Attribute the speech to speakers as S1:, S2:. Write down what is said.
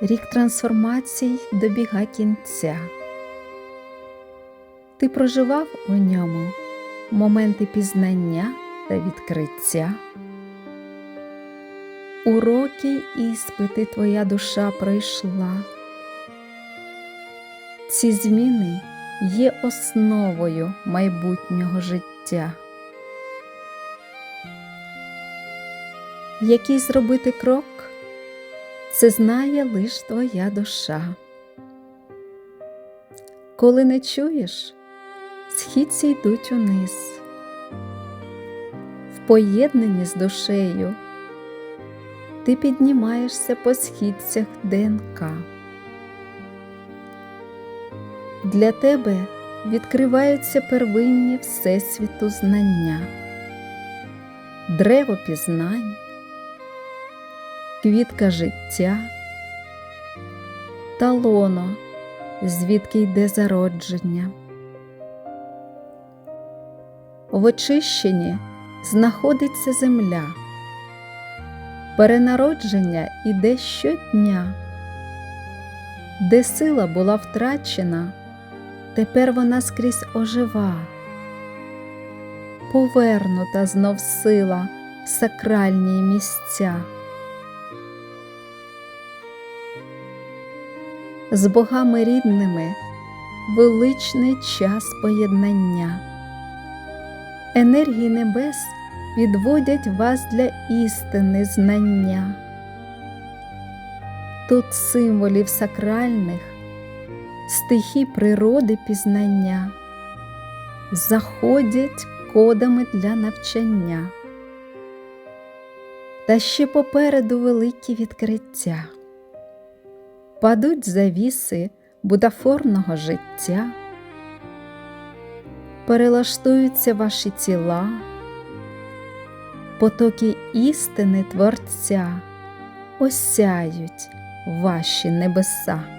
S1: Рік трансформацій добіга кінця. Ти проживав у ньому моменти пізнання та відкриття. Уроки іспити твоя душа пройшла. Ці зміни є основою майбутнього життя. Який зробити крок, це знає лиш твоя душа. Коли не чуєш, східці йдуть униз. В поєднанні з душею ти піднімаєшся по східцях ДНК. Для тебе відкриваються первинні Всесвіту знання, древо пізнань, квітка життя та лоно, звідки йде зародження. В очищенні знаходиться земля. Перенародження іде щодня, де сила була втрачена, тепер вона скрізь ожива, повернута знов сила в сакральні місця. З богами рідними величний час поєднання. Енергії небес відводять вас для істини знання. Тут символів сакральних, стихій природи пізнання, заходять кодами для навчання. Та ще попереду великі відкриття, падуть завіси будафорного життя, перелаштуються ваші тіла потоки істини Творця осяють ваші небеса.